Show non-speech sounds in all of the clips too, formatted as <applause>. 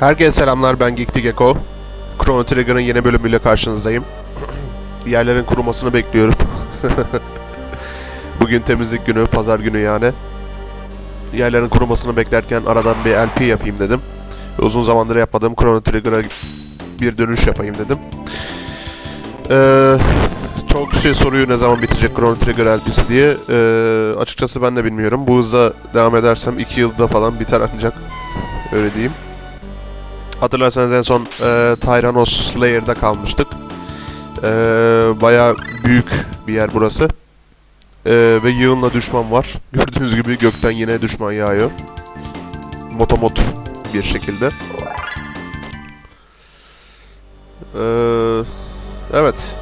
Herkese selamlar ben Geekti Gecko. Chrono Trigger'ın yeni bölümüyle karşınızdayım. <clears throat> Yerlerin kurumasını bekliyorum. <laughs> Bugün temizlik günü, pazar günü yani. Yerlerin kurumasını beklerken aradan bir LP yapayım dedim. Uzun zamandır yapmadığım Chrono Trigger'a bir dönüş yapayım dedim. Ee, çok şey soruyor ne zaman bitecek Chrono Trigger LP'si diye. Ee, açıkçası ben de bilmiyorum. Bu hızla devam edersem 2 yılda falan biter ancak. Öyle diyeyim. Hatırlarsanız en son e, Tyrannos Slayer'da kalmıştık. E, Baya büyük bir yer burası. E, ve yığınla düşman var. <laughs> Gördüğünüz gibi gökten yine düşman yağıyor. Motomot bir şekilde. E, evet.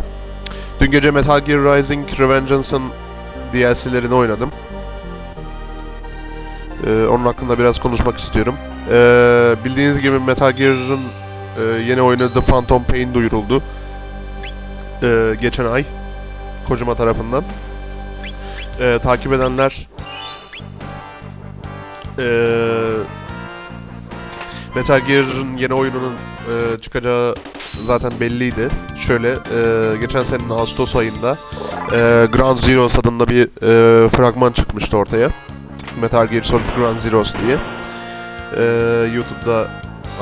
Dün gece Metal Gear Rising Revengeance'ın DLC'lerini oynadım. E, onun hakkında biraz konuşmak istiyorum. Ee, bildiğiniz gibi Metal Gear'ın e, yeni oyunu The Phantom Pain duyuruldu. Ee, geçen ay. Kojima tarafından. Ee, takip edenler ee, Metal Gear'ın yeni oyununun e, çıkacağı zaten belliydi. Şöyle, e, geçen senenin Ağustos ayında e, Ground Zeroes adında bir e, fragman çıkmıştı ortaya. Metal Gear Solid Ground Zeroes diye. Ee, YouTube'da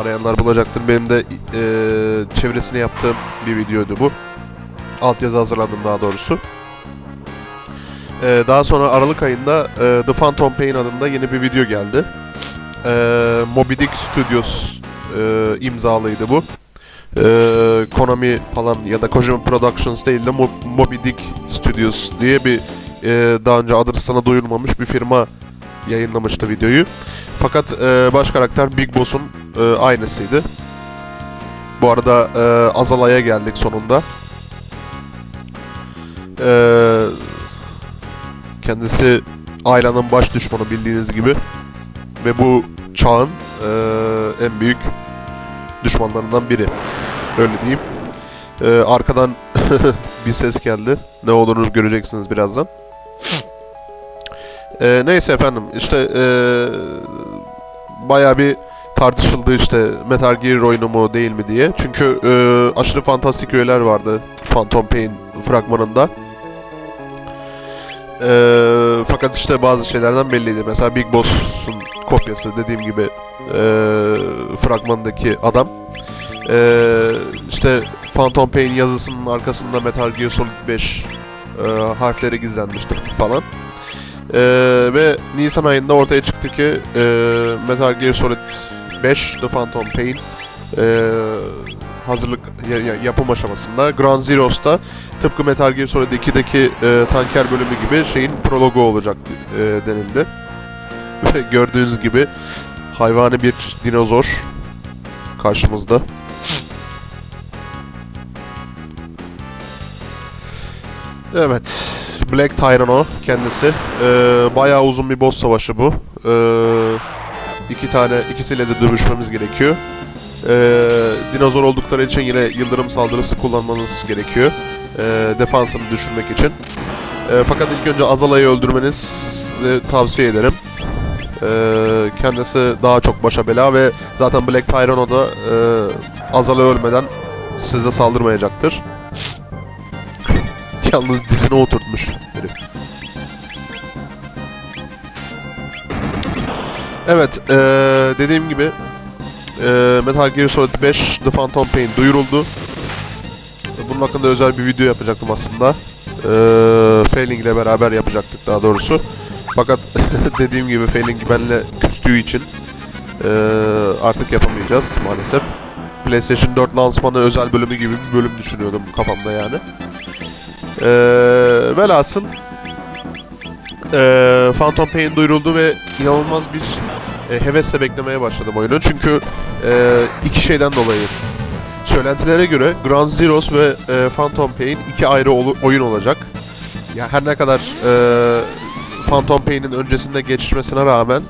arayanlar bulacaktır. Benim de e, çevresine yaptığım bir videoydu bu. Altyazı hazırladım daha doğrusu. Ee, daha sonra Aralık ayında e, The Phantom Pain adında yeni bir video geldi. Ee, Moby Dick Studios e, imzalıydı bu. Ee, Konami falan ya da Kojima Productions değil de Mo- Moby Dick Studios diye bir e, daha önce adı sana duyulmamış bir firma yayınlamıştı videoyu. Fakat e, baş karakter Big Boss'un e, aynısıydı. Bu arada e, Azala'ya geldik sonunda. E, kendisi Ayla'nın baş düşmanı bildiğiniz gibi. Ve bu çağın e, en büyük düşmanlarından biri. Öyle diyeyim. E, arkadan <laughs> bir ses geldi. Ne olduğunu göreceksiniz birazdan. Ee, neyse efendim işte ee, baya bir tartışıldı işte Metal Gear oyunu mu değil mi diye. Çünkü ee, aşırı fantastik öğeler vardı Phantom Pain fragmanında. Ee, fakat işte bazı şeylerden belliydi. Mesela Big Boss'un kopyası dediğim gibi ee, fragmandaki adam. Ee, işte Phantom Pain yazısının arkasında Metal Gear Solid 5 ee, harfleri gizlenmişti falan. Ee, ve Nisan ayında ortaya çıktı ki e, Metal Gear Solid 5 The Phantom Pain e, hazırlık ya- yapım aşamasında. Ground Zeroes'ta tıpkı Metal Gear Solid 2'deki e, tanker bölümü gibi şeyin prologu olacak e, denildi. <laughs> Ve gördüğünüz gibi hayvani bir dinozor karşımızda. Evet. Black Tyranno kendisi. Ee, bayağı uzun bir boss savaşı bu. Ee, iki tane, ikisiyle de dövüşmemiz gerekiyor. Ee, dinozor oldukları için yine yıldırım saldırısı kullanmanız gerekiyor. Ee, defansını düşürmek için. Ee, fakat ilk önce Azala'yı öldürmenizi tavsiye ederim. Ee, kendisi daha çok başa bela ve zaten Black Tyranno da e, Azala ölmeden size saldırmayacaktır. <laughs> Yalnız dizine oturtmuş herif. Evet, eee, dediğim gibi eee, Metal Gear Solid 5 The Phantom Pain duyuruldu. Bunun hakkında özel bir video yapacaktım aslında. Eee Failing ile beraber yapacaktık daha doğrusu. Fakat <laughs> dediğim gibi Failing benimle küstüğü için eee, artık yapamayacağız maalesef. PlayStation 4 lansmanı özel bölümü gibi bir bölüm düşünüyordum kafamda yani. Ee, velhasıl ee, Phantom Pain duyuruldu ve inanılmaz bir e, hevesle beklemeye başladım oyunu. Çünkü e, iki şeyden dolayı. Söylentilere göre Ground Zeroes ve e, Phantom Pain iki ayrı oyun olacak. Ya her ne kadar e, Phantom Pain'in öncesinde geçmesine rağmen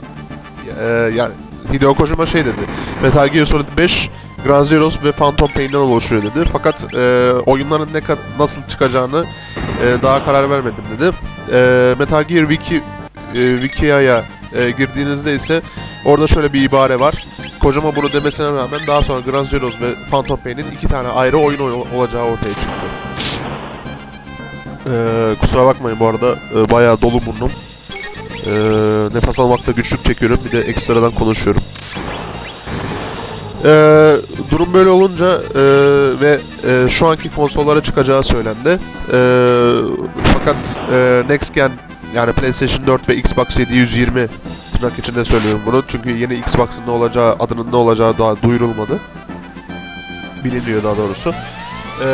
e, yani Hideo Kojima şey dedi. Metal Gear Solid 5 Ground Zeroes ve Phantom Pain'den oluşuyor dedi. Fakat e, oyunların ne nasıl çıkacağını e, daha karar vermedim dedi. E, Metal Gear Wiki e, Wiki'ye e, girdiğinizde ise orada şöyle bir ibare var. Kojima bunu demesine rağmen daha sonra Ground Zeroes ve Phantom Pain'in iki tane ayrı oyun ol- olacağı ortaya çıktı. Ee, kusura bakmayın bu arada e, bayağı dolu burnum. Ee, nefes almakta güçlük çekiyorum bir de ekstradan konuşuyorum. Ee, durum böyle olunca e, ve e, şu anki konsollara çıkacağı söylendi. E, fakat e, Next Gen yani PlayStation 4 ve Xbox 720 tırnak içinde söylüyorum bunu çünkü yeni Xbox'ın ne olacağı adının ne olacağı daha duyurulmadı. Biliniyor daha doğrusu. E,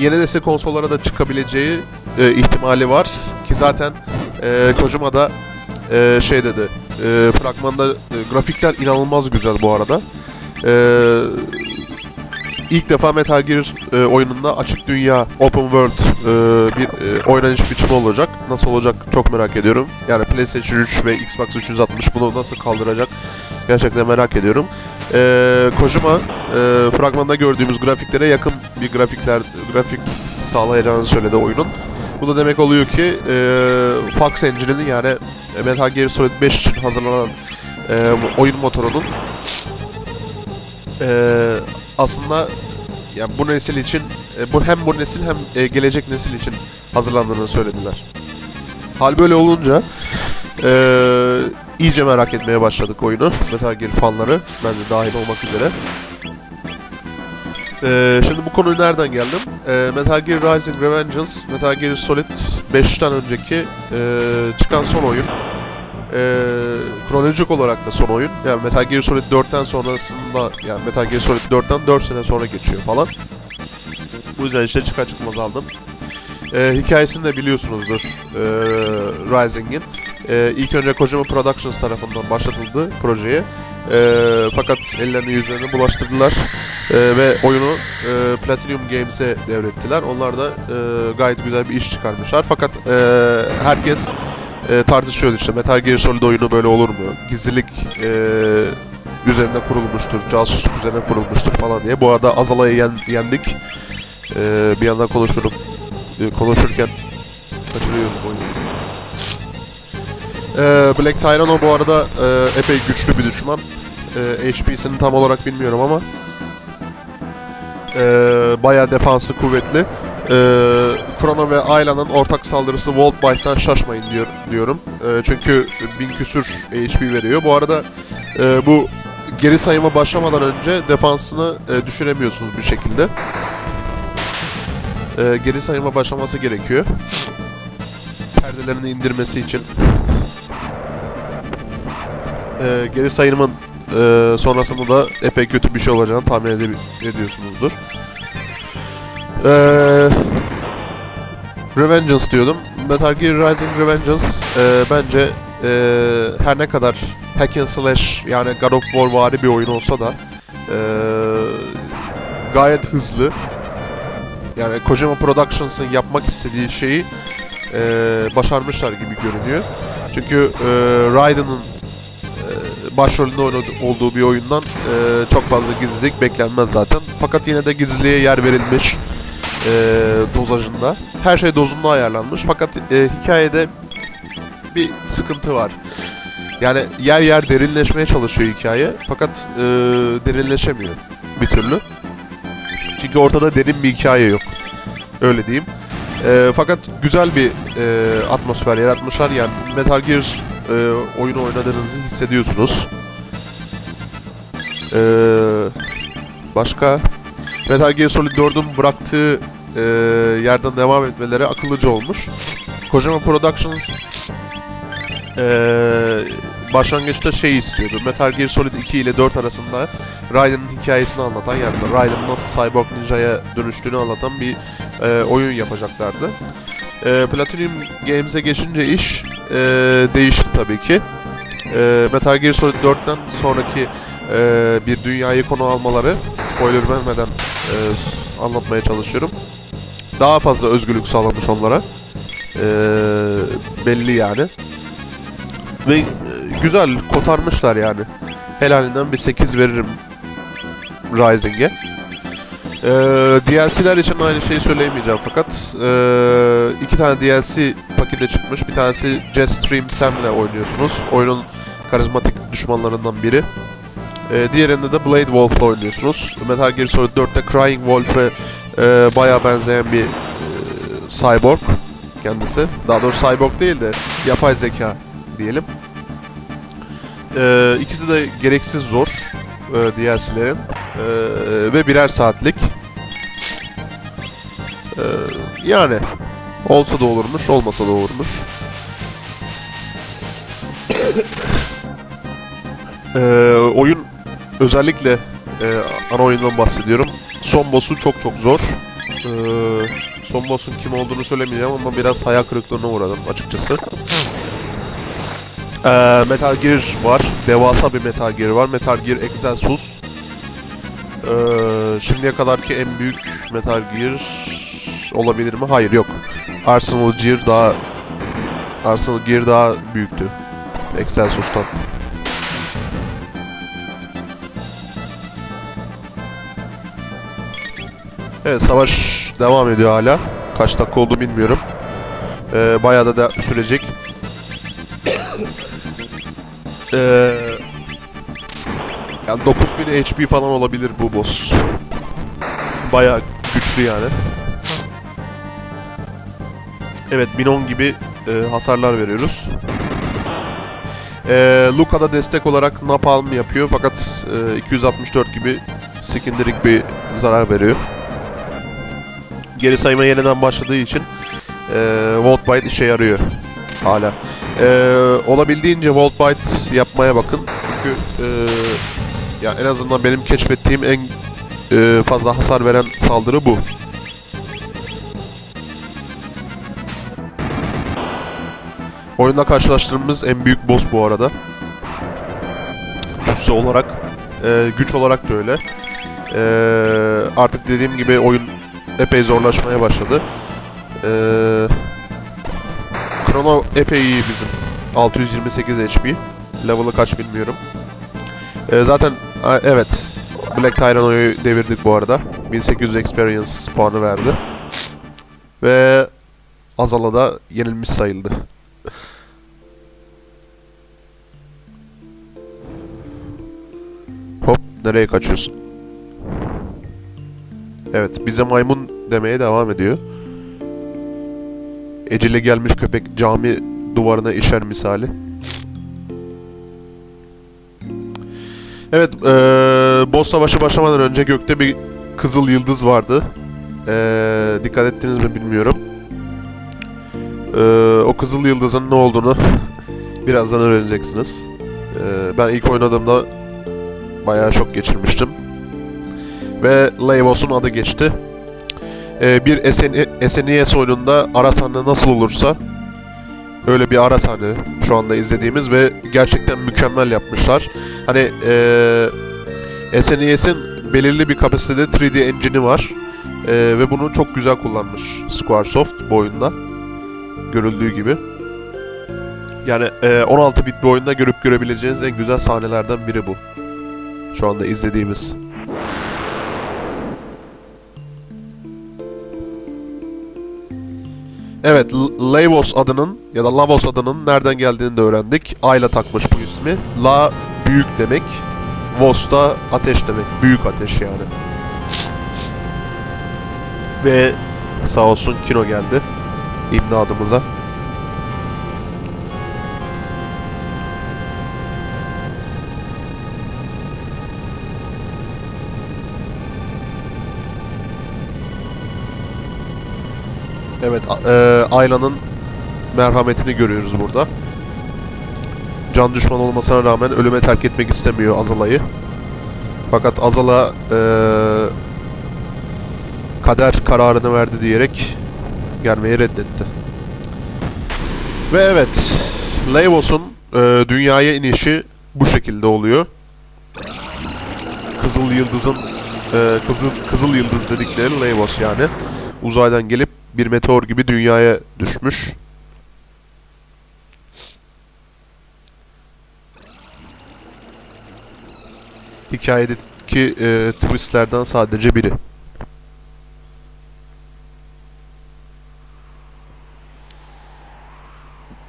yeni nesil konsollara da çıkabileceği e, ihtimali var ki zaten e, Kojima da e, şey dedi e, fragmanda e, grafikler inanılmaz güzel bu arada. E, ilk defa Metal Gear e, oyununda açık dünya, open world e, bir e, oynanış biçimi olacak. Nasıl olacak çok merak ediyorum. Yani PlayStation 3 ve Xbox 360 bunu nasıl kaldıracak gerçekten merak ediyorum. E, Kojima e, fragmanda gördüğümüz grafiklere yakın bir grafikler grafik sağlayacağını söyledi oyunun. Bu da demek oluyor ki e, Fox Engine'inin yani Metal Gear Solid 5 için hazırlanan e, oyun motorunun e, aslında yani bu nesil için e, bu hem bu nesil hem e, gelecek nesil için hazırlandığını söylediler. Hal böyle olunca e, iyice merak etmeye başladık oyunu. Metal Gear fanları ben de dahil olmak üzere. E, şimdi bu konuyu nereden geldim? E, Metal Gear Rising Revengeance, Metal Gear Solid 5'ten önceki e, çıkan son oyun. E, kronolojik olarak da son oyun. Yani Metal Gear Solid 4'ten sonrasında yani Metal Gear Solid 4'ten 4 sene sonra geçiyor falan. Bu yüzden işte çıkar çıkmaz aldım. E, hikayesini de biliyorsunuzdur e, Rising'in. E, ilk önce Kojima Productions tarafından başlatıldı projeye. E, fakat ellerini yüzlerini bulaştırdılar E, ve oyunu e, Platinum Games'e devrettiler. Onlar da e, gayet güzel bir iş çıkarmışlar. Fakat e, herkes e, tartışıyordu işte Metal Gear Solid oyunu böyle olur mu? Gizlilik e, üzerine kurulmuştur, casusluk üzerine kurulmuştur falan diye. Bu arada Azala'yı yen- yendik. E, bir yandan konuşurum. E, konuşurken kaçırıyoruz oyunu. E, Black Tyranno bu arada e, epey güçlü bir düşman. E, HP'sini tam olarak bilmiyorum ama e, bayağı defansı kuvvetli. E, ve Ayla'nın ortak saldırısı Volt Bite'dan şaşmayın diyor, diyorum. Çünkü bin küsür HP veriyor. Bu arada e, bu geri sayıma başlamadan önce defansını e, düşüremiyorsunuz bir şekilde. Geri sayıma başlaması gerekiyor. Perdelerini indirmesi için. E, geri sayımın e, sonrasında da epey kötü bir şey olacağını tahmin ede- ediyorsunuzdur. Eee Revengeance diyordum. Metal Gear Rising Revengeance e, bence e, her ne kadar hack and slash yani God of War vari bir oyun olsa da e, gayet hızlı. Yani Kojima Productions'ın yapmak istediği şeyi e, başarmışlar gibi görünüyor. Çünkü e, Raiden'ın e, başrolünde oynadı- olduğu bir oyundan e, çok fazla gizlilik beklenmez zaten. Fakat yine de gizliliğe yer verilmiş e, dozajında. Her şey dozunda ayarlanmış fakat e, hikayede bir sıkıntı var. Yani yer yer derinleşmeye çalışıyor hikaye fakat e, derinleşemiyor bir türlü. Çünkü ortada derin bir hikaye yok. Öyle diyeyim. E, fakat güzel bir e, atmosfer yaratmışlar. Yani Metal Gear e, oyunu oynadığınızı hissediyorsunuz. E, başka Metal Gear Solid 4'ün bıraktığı e, yerden devam etmeleri akıllıca olmuş. Kojima Productions e, başlangıçta şey istiyordu. Metal Gear Solid 2 ile 4 arasında Raiden'ın hikayesini anlatan yani Raiden'ın nasıl Cyborg Ninja'ya dönüştüğünü anlatan bir e, oyun yapacaklardı. E, Platinum Games'e geçince iş e, değişti tabii ki. E, Metal Gear Solid 4'ten sonraki e, bir dünyayı konu almaları spoiler vermeden e, anlatmaya çalışıyorum. Daha fazla özgürlük sağlamış onlara. E, belli yani. Ve e, güzel kotarmışlar yani. Helalinden bir 8 veririm Rising'e. E, DLC'ler için aynı şeyi söyleyemeyeceğim fakat e, iki tane DLC paketi çıkmış. Bir tanesi Jetstream Sam'le oynuyorsunuz. Oyunun karizmatik düşmanlarından biri. E, diğerinde de Blade Wolf'la oynuyorsunuz. Metal Gear Solid 4'te Crying Wolf'e e, bayağı benzeyen bir e, cyborg kendisi. Daha doğrusu cyborg değil de yapay zeka diyelim. E, ikisi de gereksiz zor e, DLC'lerin e, ve birer saatlik. E, yani olsa da olurmuş, olmasa da olurmuş. e, oyun özellikle e, ana oyundan bahsediyorum. Son boss'u çok çok zor. E, son boss'un kim olduğunu söylemeyeceğim ama biraz hayal kırıklığına uğradım açıkçası. E, Metal Gear var. Devasa bir Metal Gear var. Metal Gear Excelsus. E, şimdiye kadarki en büyük Metal Gear olabilir mi? Hayır yok. Arsenal Gear daha Arsenal Gear daha büyüktü. Excelsus'tan. Evet savaş devam ediyor hala. Kaç dakika oldu bilmiyorum. Ee, bayağı da, da sürecek. Ee, yani 9000 HP falan olabilir bu boss. Bayağı güçlü yani. Evet Minon gibi e, hasarlar veriyoruz. E, Luka da destek olarak napalm yapıyor fakat e, 264 gibi sekindirik bir zarar veriyor geri sayma yeniden başladığı için e, Volt Bite işe yarıyor hala. E, olabildiğince Volt Bite yapmaya bakın. Çünkü e, ya en azından benim keşfettiğim en e, fazla hasar veren saldırı bu. Oyunda karşılaştığımız en büyük boss bu arada. Cüsse olarak, e, güç olarak da öyle. E, artık dediğim gibi oyun epey zorlaşmaya başladı. Ee, Chrono epey iyi bizim. 628 HP. Level'ı kaç bilmiyorum. Ee, zaten evet Black Tyranno'yu devirdik bu arada. 1800 experience puanı verdi. Ve Azala da yenilmiş sayıldı. Hop nereye kaçıyorsun? Evet, bize maymun demeye devam ediyor. Ecele gelmiş köpek cami duvarına işer misali. Evet, ee, boss savaşı başlamadan önce gökte bir kızıl yıldız vardı. Ee, dikkat ettiniz mi bilmiyorum. Ee, o kızıl yıldızın ne olduğunu birazdan öğreneceksiniz. Ee, ben ilk oynadığımda bayağı şok geçirmiştim ve Leivos'un adı geçti. Ee, bir SN SNES oyununda ara sahne nasıl olursa öyle bir ara sahne şu anda izlediğimiz ve gerçekten mükemmel yapmışlar. Hani ee, SNES'in belirli bir kapasitede 3D engine'i var ee, ve bunu çok güzel kullanmış Squaresoft bu oyunda görüldüğü gibi. Yani e, 16 bit bir oyunda görüp görebileceğiniz en güzel sahnelerden biri bu. Şu anda izlediğimiz. Evet, Lavos adının ya da Lavos adının nereden geldiğini de öğrendik. A ile takmış bu ismi. La büyük demek. Vos da ateş demek. Büyük ateş yani. Ve sağ olsun Kino geldi. İmdadımıza. Evet, e, Ayla'nın merhametini görüyoruz burada. Can düşman olmasına rağmen ölüme terk etmek istemiyor Azala'yı. Fakat Azala e, kader kararını verdi diyerek gelmeyi reddetti. Ve evet, Leivos'un e, dünyaya inişi bu şekilde oluyor. Kızıl Yıldız'ın e, Kızıl, Kızıl Yıldız dedikleri Leivos yani. Uzaydan gelip bir meteor gibi dünyaya düşmüş. Hikayedeki e, twistlerden sadece biri.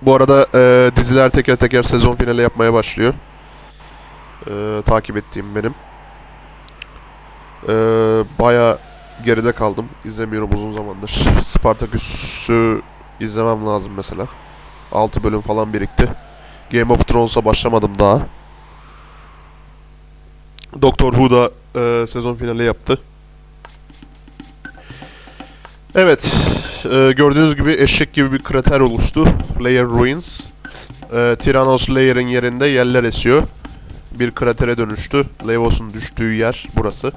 Bu arada e, diziler teker teker sezon finali yapmaya başlıyor. Ee, takip ettiğim benim. Ee, Baya geride kaldım. İzlemiyorum uzun zamandır. Spartaküs'ü izlemem lazım mesela. 6 bölüm falan birikti. Game of Thrones'a başlamadım daha. Doctor Who da e, sezon finali yaptı. Evet, e, gördüğünüz gibi eşek gibi bir krater oluştu. Layer Ruins. E, Tyrannos Layer'in yerinde yeller esiyor. Bir kratere dönüştü. Levos'un düştüğü yer burası.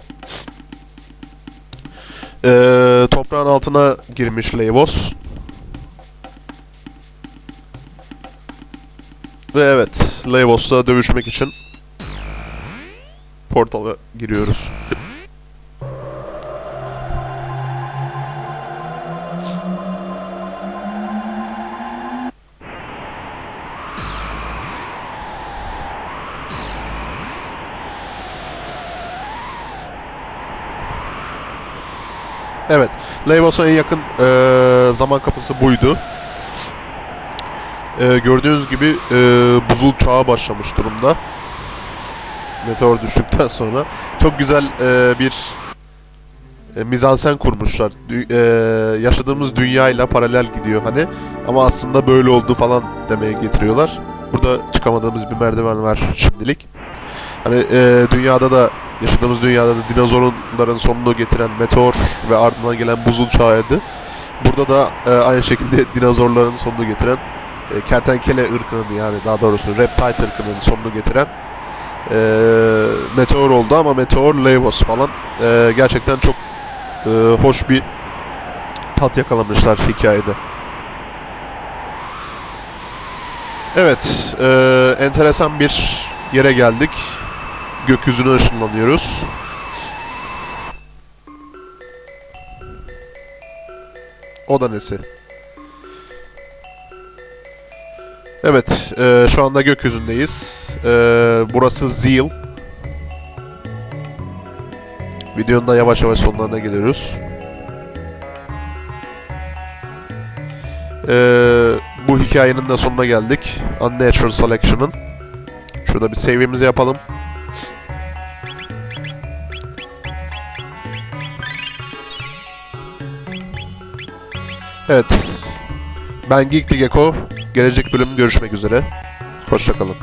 E, toprağın altına girmiş Levos. Ve evet, Levos'la dövüşmek için portala giriyoruz. Leivos'a yakın eee, zaman kapısı buydu. Eee, gördüğünüz gibi eee, buzul çağı başlamış durumda. Meteor düştükten <laughs> sonra çok güzel eee, bir e, mizansen kurmuşlar. Dü- eee, yaşadığımız dünyayla paralel gidiyor hani ama aslında böyle oldu falan demeye getiriyorlar. Burada çıkamadığımız bir merdiven var şimdilik. Hani eee, dünyada da yaşadığımız dünyada da dinozorların sonunu getiren meteor ve ardından gelen buzul çağıydı. Burada da e, aynı şekilde <laughs> dinozorların sonunu getiren e, kertenkele ırkının yani daha doğrusu reptile ırkının sonunu getiren e, meteor oldu ama meteor Leivos falan E, gerçekten çok e, hoş bir tat yakalamışlar hikayede. Evet, e, enteresan bir yere geldik. Gökyüzüne ışınlanıyoruz. O da nesi? Evet, e, şu anda gökyüzündeyiz. E, burası Zeal. Videonun da yavaş yavaş sonlarına geliyoruz. E, bu hikayenin de sonuna geldik. Unnatural Selection'ın. Şurada bir save'imizi yapalım. Evet. Ben Geek Gecko. Gelecek bölüm görüşmek üzere. Hoşçakalın.